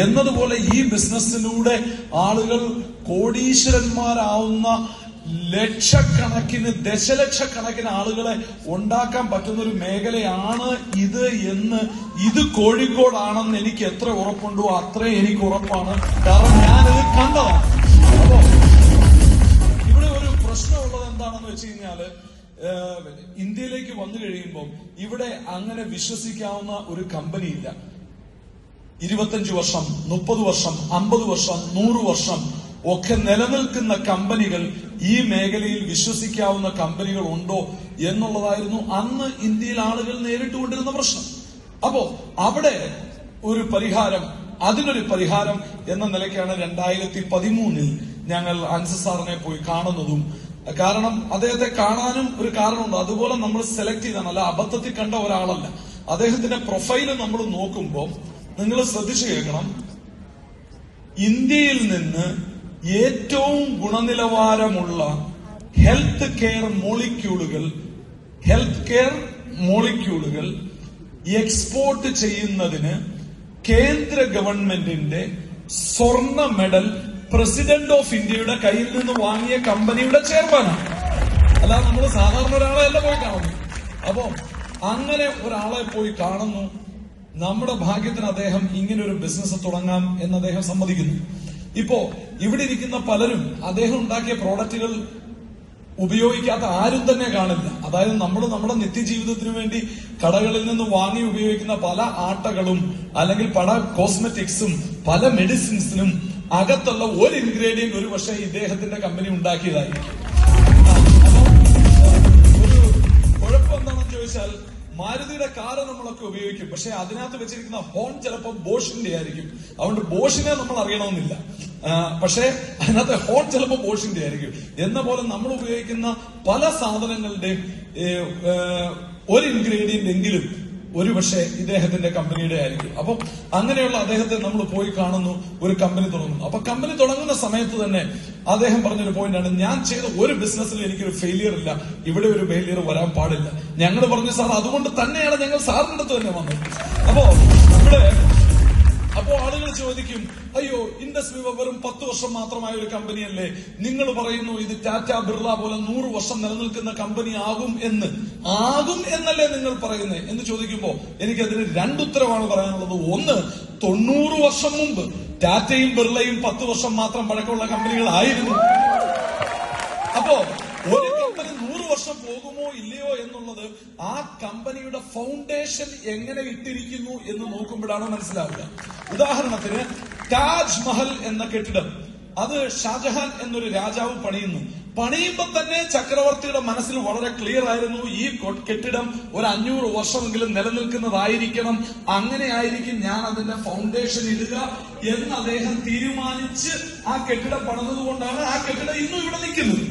എന്നതുപോലെ ഈ ബിസിനസ്സിലൂടെ ആളുകൾ കോടീശ്വരന്മാരാവുന്ന ലക്ഷക്കണക്കിന് ദശലക്ഷക്കണക്കിന് ആളുകളെ ഉണ്ടാക്കാൻ പറ്റുന്ന ഒരു മേഖലയാണ് ഇത് എന്ന് ഇത് കോഴിക്കോടാണെന്ന് എനിക്ക് എത്ര ഉറപ്പുണ്ടോ അത്രയും എനിക്ക് ഉറപ്പാണ്. കാരണം ഞാനിത് കണ്ടതാണ്. അപ്പോ ഇവിടെ ഒരു പ്രശ്നമുള്ളത് എന്താണെന്ന് വെച്ച് കഴിഞ്ഞാൽ ഇന്ത്യയിലേക്ക് വന്നു കഴിയുമ്പോൾ ഇവിടെ അങ്ങനെ വിശ്വസിക്കാവുന്ന ഒരു കമ്പനി ഇല്ല. ഇരുപത്തഞ്ച് വർഷം മുപ്പത് വർഷം അമ്പത് വർഷം നൂറ് വർഷം ഒക്കെ നിലനിൽക്കുന്ന കമ്പനികൾ ഈ മേഖലയിൽ വിശ്വസിക്കാവുന്ന കമ്പനികൾ ഉണ്ടോ എന്നുള്ളതായിരുന്നു അന്ന് ഇന്ത്യയിൽ ആളുകൾ നേരിട്ടുകൊണ്ടിരുന്ന പ്രശ്നം. അപ്പോ അവിടെ ഒരു പരിഹാരം അതിനൊരു പരിഹാരം എന്ന നിലയ്ക്കാണ് രണ്ടായിരത്തി പതിമൂന്നിൽ ഞങ്ങൾ അൻസ സാറിനെ പോയി കാണുന്നതും. കാരണം അദ്ദേഹത്തെ കാണാനും ഒരു കാരണമുണ്ട്. അതുപോലെ നമ്മൾ സെലക്ട് ചെയ്താണ് അല്ല അബദ്ധത്തിൽ കണ്ട ഒരാളല്ല. അദ്ദേഹത്തിന്റെ പ്രൊഫൈൽ നമ്മൾ നോക്കുമ്പോൾ നിങ്ങൾ ശ്രദ്ധിച്ചു കേൾക്കണം. ഇന്ത്യയിൽ നിന്ന് ഏറ്റവും ഗുണനിലവാരമുള്ള ഹെൽത്ത് കെയർ മോളിക്യൂളുകൾ ഹെൽത്ത് കെയർ മോളിക്യൂളുകൾ എക്സ്പോർട്ട് ചെയ്യുന്നതിന് കേന്ദ്ര ഗവൺമെന്റിന്റെ സ്വർണ മെഡൽ പ്രസിഡന്റ് ഓഫ് ഇന്ത്യയുടെ കയ്യിൽ നിന്ന് വാങ്ങിയ കമ്പനിയുടെ ചെയർമാനാണ്. അല്ലാതെ നമ്മൾ സാധാരണ ഒരാളെ അല്ല പോയി കാണുന്നു അപ്പോ അങ്ങനെ ഒരാളെ പോയി കാണുന്നു. നമ്മുടെ ഭാഗ്യത്തിന് അദ്ദേഹം ഇങ്ങനെ ഒരു ബിസിനസ് തുടങ്ങാം എന്ന് അദ്ദേഹം സമ്മതിക്കുന്നു. ഇപ്പോ ഇവിടെ ഇരിക്കുന്ന പലരും അദ്ദേഹം ഉണ്ടാക്കിയ പ്രോഡക്റ്റുകൾ ഉപയോഗിക്കാത്ത ആരും തന്നെ കാണില്ല. അതായത് നമ്മൾ നമ്മുടെ നിത്യജീവിതത്തിന് വേണ്ടി കടകളിൽ നിന്ന് വാങ്ങി ഉപയോഗിക്കുന്ന പല ആട്ടകളും അല്ലെങ്കിൽ പല കോസ്മെറ്റിക്സും പല മെഡിസിൻസിനും അകത്തുള്ള ഒരു ഇൻഗ്രീഡിയന്റ് ഒരു പക്ഷേ ഇദ്ദേഹത്തിന്റെ കമ്പനി ഉണ്ടാക്കിയതായിരിക്കും. ഒരു കുഴപ്പം എന്താണെന്ന് ചോദിച്ചാൽ മാരുതിയുടെ കാറ് നമ്മളൊക്കെ ഉപയോഗിക്കും. പക്ഷെ അതിനകത്ത് വെച്ചിരിക്കുന്ന ഹോൺ ചിലപ്പോൾ ബോഷിന്റെ ആയിരിക്കും. അതുകൊണ്ട് ബോഷിനെ നമ്മൾ അറിയണമെന്നില്ല. പക്ഷേ അതിനകത്ത് ഹോൺ ചിലപ്പോൾ ബോഷിന്റെ ആയിരിക്കും. എന്ന പോലെ നമ്മൾ ഉപയോഗിക്കുന്ന പല സാധനങ്ങളുടെയും ഒരു ഇൻഗ്രീഡിയന്റ് എങ്കിലും ഒരുപക്ഷെ ഇദ്ദേഹത്തിന്റെ കമ്പനിയുടെ ആയിരിക്കും. അപ്പം അങ്ങനെയുള്ള അദ്ദേഹത്തെ നമ്മൾ പോയി കാണുന്നു ഒരു കമ്പനി തുടങ്ങുന്നു. അപ്പൊ കമ്പനി തുടങ്ങുന്ന സമയത്ത് തന്നെ അദ്ദേഹം പറഞ്ഞൊരു ആണ് ഞാൻ ചെയ്ത ഒരു ബിസിനസ്സിൽ എനിക്കൊരു ഫെയിലിയർ ഇല്ല. ഇവിടെ ഒരു ഫെയിലിയർ വരാൻ പാടില്ല. ഞങ്ങൾ പറഞ്ഞു സാർ അതുകൊണ്ട് തന്നെയാണ് ഞങ്ങൾ സാറിന്റെ അടുത്ത് തന്നെ വന്നത്. അപ്പോ നമ്മൾ അപ്പോ ചോദിക്കും അയ്യോ ഇൻഡസ് വിവ വെറും പത്ത് വർഷം മാത്രമായ ഒരു കമ്പനിയല്ലേ? നിങ്ങൾ പറയുന്നു ഇത് ടാറ്റ ബിർള പോലെ നൂറ് വർഷം നിലനിൽക്കുന്ന കമ്പനി ആകും എന്ന്. ആകും എന്നല്ലേ നിങ്ങൾ പറയുന്നത് എന്ന് ചോദിക്കുമ്പോ എനിക്കതിന് രണ്ടുത്തരമാണ് പറയാനുള്ളത്. ഒന്ന് തൊണ്ണൂറ് വർഷം മുമ്പ് ടാറ്റയും ബിർളയും പത്ത് വർഷം മാത്രം പഴക്കമുള്ള കമ്പനികളായിരുന്നു. അപ്പോ ഒരു നൂറ് വർഷം പോകുമോ ഇല്ലയോ എന്നുള്ളത് ആ കമ്പനിയുടെ ഫൗണ്ടേഷൻ എങ്ങനെ ഇട്ടിരിക്കുന്നു എന്ന് നോക്കുമ്പോഴാണ് മനസ്സിലാവുക. ഉദാഹരണത്തിന് താജ്മഹൽ എന്ന കെട്ടിടം. അത് ഷാജഹാൻ എന്നൊരു രാജാവ് പണിയുന്നു. പണിയുമ്പോൾ തന്നെ ചക്രവർത്തിയുടെ മനസ്സിൽ വളരെ ക്ലിയർ ആയിരുന്നു ഈ കെട്ടിടം ഒരു അഞ്ഞൂറ് വർഷമെങ്കിലും നിലനിൽക്കുന്നതായിരിക്കണം. അങ്ങനെ ആയിരിക്കും ഞാൻ അതിന്റെ ഫൗണ്ടേഷൻ ഇടുക എന്ന് അദ്ദേഹം തീരുമാനിച്ച് ആ കെട്ടിടം പണിതുകൊണ്ടാണ് ആ കെട്ടിടം ഇന്നും ഇവിടെ നിൽക്കുന്നത്.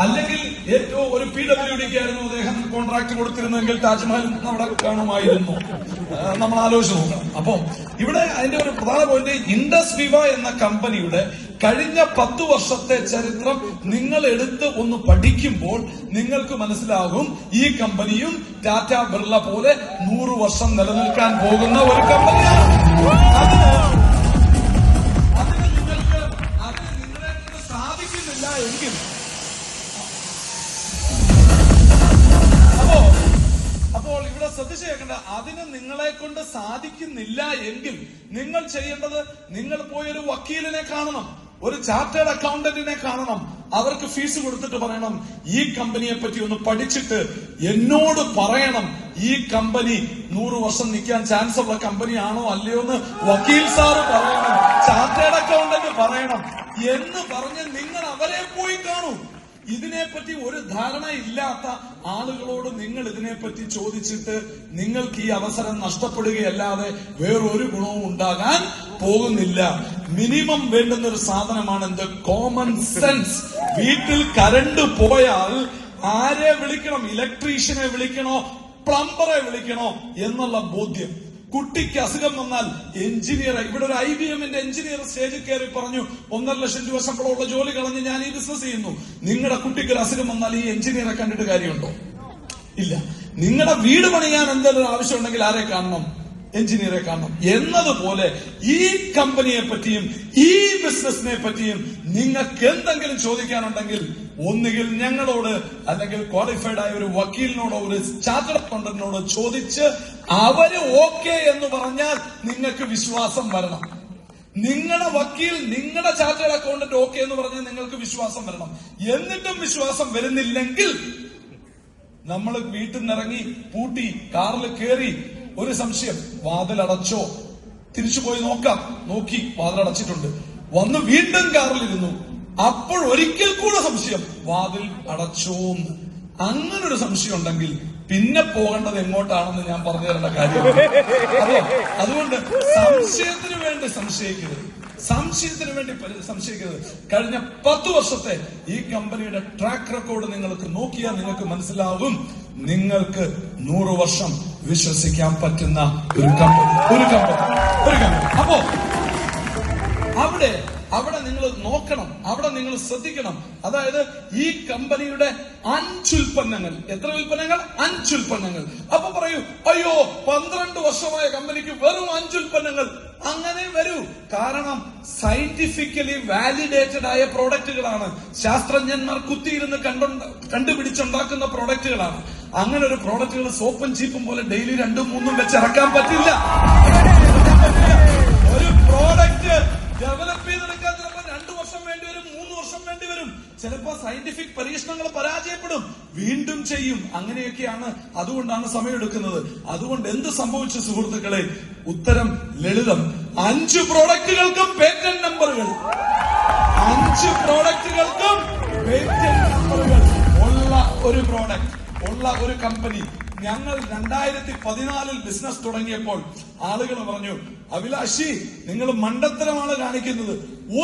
അല്ലെങ്കിൽ ഏറ്റവും ഒരു പി ഡബ്ല്യു ഡിക്ക് ആയിരുന്നു അദ്ദേഹം കോൺട്രാക്ട് കൊടുത്തിരുന്നെങ്കിൽ താജ്മഹൽ നമ്മുടെ കാണുമായിരുന്നു. നമ്മൾ ആലോചിച്ച് നോക്കാം അപ്പൊ ഇവിടെ അതിന്റെ ഒരു പ്രധാന പോയിന്റ് ഇൻഡസ് വിവ എന്ന കമ്പനിയുടെ കഴിഞ്ഞ പത്ത് വർഷത്തെ ചരിത്രം നിങ്ങൾ എടുത്ത് ഒന്ന് പഠിക്കുമ്പോൾ നിങ്ങൾക്ക് മനസ്സിലാകും ഈ കമ്പനിയും ടാറ്റ ബിർള പോലെ നൂറ് വർഷം നിലനിൽക്കാൻ പോകുന്ന ഒരു കമ്പനിയാണ്. നിങ്ങൾക്ക് നിങ്ങളെ എങ്കിൽ ശ്രദ്ധിച്ചു അതിന് നിങ്ങളെ കൊണ്ട് സാധിക്കുന്നില്ല എങ്കിൽ നിങ്ങൾ ചെയ്യേണ്ടത് നിങ്ങൾ പോയി ഒരു വക്കീലിനെ കാണണം ഒരു ചാർട്ടേഡ് അക്കൗണ്ടന്റിനെ കാണണം. അവർക്ക് ഫീസ് കൊടുത്തിട്ട് പറയണം ഈ കമ്പനിയെ പറ്റി ഒന്ന് പഠിച്ചിട്ട് എന്നോട് പറയണം ഈ കമ്പനി നൂറ് വർഷം നിൽക്കാൻ ചാൻസ് ഉള്ള കമ്പനി ആണോ അല്ലയോ എന്ന് വക്കീൽ സാറ് പറയണം ചാർട്ടേഡ് അക്കൗണ്ടന്റ് പറയണം. എന്ന് പറഞ്ഞ് നിങ്ങൾ അവരെ പോയി കാണൂ. ഇതിനെപ്പറ്റി ഒരു ധാരണ ഇല്ലാത്ത ആളുകളോട് നിങ്ങൾ ഇതിനെപ്പറ്റി ചോദിച്ചിട്ട് നിങ്ങൾക്ക് ഈ അവസരം നഷ്ടപ്പെടുകയല്ലാതെ വേറൊരു ഗുണവും ഉണ്ടാകാൻ പോകുന്നില്ല. മിനിമം വേണ്ടുന്ന ഒരു സാധനമാണ് എന്ത്? കോമൺ സെൻസ് വീട്ടിൽ കരണ്ട് പോയാൽ ആരെ വിളിക്കണം? ഇലക്ട്രീഷ്യനെ വിളിക്കണോ? പ്ലംബറെ വിളിക്കണോ? എന്നുള്ള ബോധ്യം. കുട്ടിക്ക് അസുഖം വന്നാൽ എഞ്ചിനീയർ ഇവിടെ ഒരു ഐ ബി എമ്മിന്റെ എഞ്ചിനീയർ സ്റ്റേജിൽ കയറി പറഞ്ഞു ഒന്നര ലക്ഷം രൂപ ശമ്പളമുള്ള ജോലി കളഞ്ഞ് ഞാൻ ഈ ബിസിനസ് ചെയ്യുന്നു. നിങ്ങളുടെ കുട്ടിക്ക് ഒരു അസുഖം വന്നാൽ ഈ എഞ്ചിനീയറെ കണ്ടിട്ട് കാര്യമുണ്ടോ? ഇല്ല. നിങ്ങളുടെ വീട് പണിയാൻ എന്തെങ്കിലും ആവശ്യമുണ്ടെങ്കിൽ ആരെ കാണണം? എഞ്ചിനീയറെ കാണണം. എന്നതുപോലെ ഈ കമ്പനിയെ പറ്റിയും ഈ ബിസിനസിനെ പറ്റിയും നിങ്ങൾക്ക് എന്തെങ്കിലും ചോദിക്കാനുണ്ടെങ്കിൽ ഒന്നുകിൽ ഞങ്ങളോട് അല്ലെങ്കിൽ ക്വാളിഫൈഡ് ആയ ഒരു വക്കീലിനോടോ ഒരു ചാർട്ടേഡ് അക്കൗണ്ടന്റിനോടോ ചോദിച്ച് അവർ ഓക്കെ എന്ന് പറഞ്ഞാൽ നിങ്ങൾക്ക് വിശ്വാസം വരണം. നിങ്ങളുടെ വക്കീൽ നിങ്ങളുടെ ചാർട്ടേഡ് അക്കൗണ്ടന്റ് ഓക്കെ എന്ന് പറഞ്ഞാൽ നിങ്ങൾക്ക് വിശ്വാസം വരണം. എന്നിട്ടും വിശ്വാസം വരുന്നില്ലെങ്കിൽ നമ്മൾ വീട്ടിൽ നിന്നിറങ്ങി പൂട്ടി കാറിൽ കയറി ഒരു സംശയം. വാതിൽ അടച്ചോ തിരിച്ചു പോയി നോക്കാം. നോക്കി വാതിൽ അടച്ചിട്ടുണ്ട് വന്ന് വീണ്ടും കാറിലിരുന്നു. അപ്പോൾ ഒരിക്കൽ കൂടെ സംശയം. വാതിൽ അടച്ചോന്ന് അങ്ങനെ ഒരു സംശയം ഉണ്ടെങ്കിൽ പിന്നെ പോകേണ്ടത് എങ്ങോട്ടാണെന്ന് ഞാൻ പറഞ്ഞു തരേണ്ട കാര്യം അതെ അതുകൊണ്ട് സംശയത്തിന് വേണ്ടി സംശയിക്കരുത്. സംശയത്തിന് വേണ്ടി സംശയിക്കരുത്. കഴിഞ്ഞ പത്ത് വർഷത്തെ ഈ കമ്പനിയുടെ ട്രാക്ക് റെക്കോർഡ് നിങ്ങൾക്ക് നോക്കിയാൽ നിങ്ങൾക്ക് മനസ്സിലാകും നിങ്ങൾക്ക് നൂറ് വർഷം വിശ്വസിക്കാൻ പറ്റുന്ന ഒരു കമ്പനി ഒരു കമ്പനി ഒരു കമ്പനി അപ്പോ അവിടെ അവിടെ നിങ്ങൾ നോക്കണം അവിടെ നിങ്ങൾ ശ്രദ്ധിക്കണം. അതായത് ഈ കമ്പനിയുടെ അഞ്ചുൽപ്പന്നങ്ങൾ എത്ര ഉൽപ്പന്നങ്ങൾ? അഞ്ചുൽപ്പന്നങ്ങൾ അപ്പൊ പറയൂ അയ്യോ പന്ത്രണ്ട് വർഷമായ കമ്പനിക്ക് വെറും അഞ്ചുൽപ്പന്നങ്ങൾ അങ്ങനെ വരൂ. കാരണം സയന്റിഫിക്കലി വാലിഡേറ്റഡ് ആയ പ്രോഡക്റ്റുകളാണ് ശാസ്ത്രജ്ഞന്മാർ കുത്തിയിരുന്ന് കണ്ടു കണ്ടുപിടിച്ചുണ്ടാക്കുന്ന പ്രോഡക്റ്റുകളാണ് അങ്ങനെ ഒരു പ്രോഡക്റ്റുകൾ സോപ്പും ചീപ്പും പോലെ ഡെയിലി രണ്ടും മൂന്നും വെച്ച് ഇറക്കാൻ പറ്റില്ല. ഒരു പ്രോഡക്റ്റ് ഡെവലപ്പ് ചെയ്തെടുക്കാൻ ചിലപ്പോൾ രണ്ടു വർഷം വേണ്ടി വരും മൂന്ന് വർഷം വേണ്ടി വരും. ചിലപ്പോൾ സയന്റിഫിക് പരീക്ഷണങ്ങൾ പരാജയപ്പെടും. വീണ്ടും ചെയ്യും. അങ്ങനെയൊക്കെയാണ് അതുകൊണ്ടാണ് സമയമെടുക്കുന്നത്. അതുകൊണ്ട് എന്ത് സംഭവിച്ചു സുഹൃത്തുക്കളെ? ഉത്തരം ലളിതം. അഞ്ച് പ്രോഡക്റ്റുകൾക്കും പേറ്റന്റ് നമ്പറുകൾ അഞ്ച് പ്രോഡക്റ്റുകൾക്കും പേറ്റന്റ് നമ്പറുകൾ ഉള്ള ഒരു പ്രോഡക്റ്റ് ഉള്ള ഒരു കമ്പനി ഞങ്ങൾ രണ്ടായിരത്തി പതിനാലിൽ ബിസിനസ് തുടങ്ങിയപ്പോൾ ആളുകൾ പറഞ്ഞു അഭിലാഷി നിങ്ങൾ മണ്ടത്തരമാണ് കാണിക്കുന്നത്.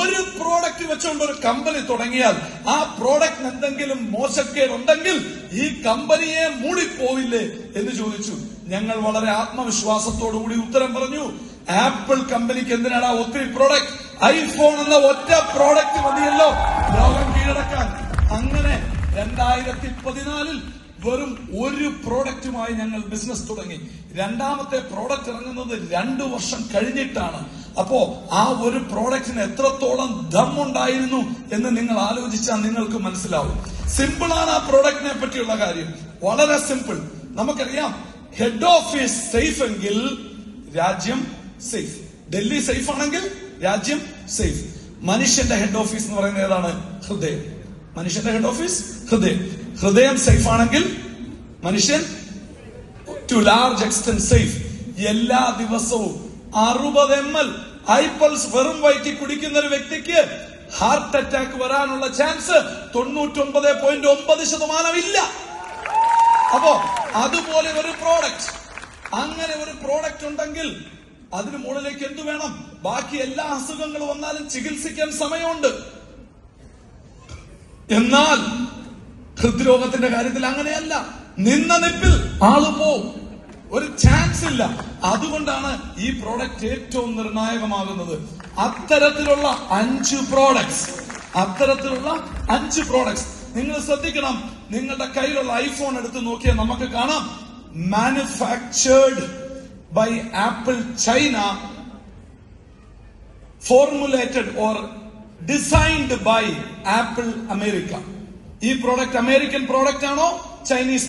ഒരു പ്രോഡക്റ്റ് വെച്ചുകൊണ്ട് ഒരു കമ്പനി തുടങ്ങിയാൽ ആ പ്രോഡക്റ്റ് എന്തെങ്കിലും മോശക്കേടുണ്ടെങ്കിൽ ഈ കമ്പനിയെ മൂടിപ്പോവില്ലേ? എന്ന് ചോദിച്ചു. ഞങ്ങൾ വളരെ ആത്മവിശ്വാസത്തോടു കൂടി ഉത്തരം പറഞ്ഞു ആപ്പിൾ കമ്പനിക്ക് എന്തിനാണ് ഒത്തിരി പ്രോഡക്റ്റ് ഐഫോൺ എന്ന ഒറ്റ പ്രോഡക്റ്റ് മതിയല്ലോ ലോകം കീഴടക്കാൻ. അങ്ങനെ രണ്ടായിരത്തി പതിനാലിൽ വെറും ഒരു പ്രോഡക്റ്റുമായി ഞങ്ങൾ ബിസിനസ് തുടങ്ങി. രണ്ടാമത്തെ പ്രോഡക്റ്റ് ഇറങ്ങുന്നത് രണ്ടു വർഷം കഴിഞ്ഞിട്ടാണ്. അപ്പോ ആ ഒരു പ്രോഡക്റ്റിന് എത്രത്തോളം ദം ഉണ്ടായിരുന്നു എന്ന് നിങ്ങൾ ആലോചിച്ചാൽ നിങ്ങൾക്ക് മനസ്സിലാവും. സിമ്പിൾ ആണ് ആ പ്രോഡക്റ്റിനെ പറ്റിയുള്ള കാര്യം. വളരെ സിമ്പിൾ നമുക്കറിയാം ഹെഡ് ഓഫീസ് സേഫ് എങ്കിൽ രാജ്യം സേഫ് ഡൽഹി സേഫ് ആണെങ്കിൽ രാജ്യം സേഫ് മനുഷ്യന്റെ ഹെഡ് ഓഫീസ് എന്ന് പറയുന്നത് ഏതാണ്? ഹൃദയം. മനുഷ്യന്റെ ഹെഡ് ഓഫീസ് ഹൃദയം. ഹൃദയം സേഫ് ആണെങ്കിൽ മനുഷ്യൻ ടു ലാർജ് എക്സ്റ്റെന്റ് സേഫ് എല്ലാ ദിവസവും അറുപത് എം എൽ ഐപ്പൾസ് വെറും വയറ്റി കുടിക്കുന്ന ഒരു വ്യക്തിക്ക് ഹാർട്ട് അറ്റാക്ക് വരാനുള്ള ചാൻസ് തൊണ്ണൂറ്റൊമ്പത് പോയിന്റ് ഒമ്പത് ശതമാനം ഇല്ല. അപ്പോ അതുപോലെ ഒരു പ്രോഡക്റ്റ് അങ്ങനെ ഒരു പ്രോഡക്റ്റ് ഉണ്ടെങ്കിൽ അതിന് മുകളിലേക്ക് എന്തു വേണം? ബാക്കി എല്ലാ അസുഖങ്ങളും വന്നാലും ചികിത്സിക്കാൻ സമയമുണ്ട്. എന്നാൽ ഹൃദ്രോഗത്തിന്റെ കാര്യത്തിൽ അങ്ങനെയല്ല. നിന്ന നിപ്പിൽ ആൾ പോവും. ഒരു ചാൻസ് ഇല്ല. അതുകൊണ്ടാണ് ഈ പ്രോഡക്റ്റ് ഏറ്റവും നിർണായകമാകുന്നത്. അത്തരത്തിലുള്ള അഞ്ച് പ്രോഡക്ട്സ് അത്തരത്തിലുള്ള അഞ്ച് പ്രോഡക്ട്സ് നിങ്ങൾ ശ്രദ്ധിക്കണം. നിങ്ങളുടെ കയ്യിലുള്ള ഐഫോൺ എടുത്ത് നോക്കിയാൽ നമുക്ക് കാണാം. Manufactured by Apple China formulated or designed by Apple America ഈ പ്രോഡക്റ്റ് അമേരിക്കൻ പ്രോഡക്റ്റ് ആണോ? ചൈനീസ്